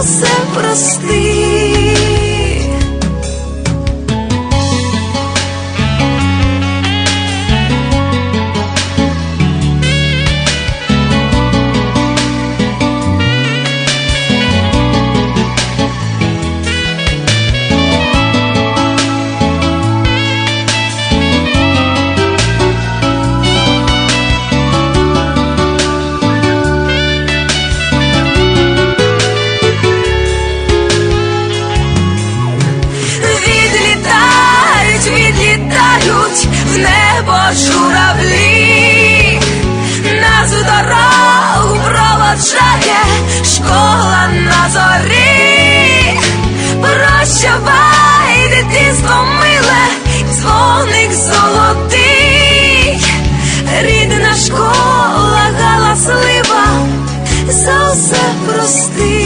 você para відлітають, відлітають в небо журавлі, нас в дорогу проводжає школа на зорі, прощавай, дитинство миле, дзвоник золотий, рідна школа галаслива, за все прости.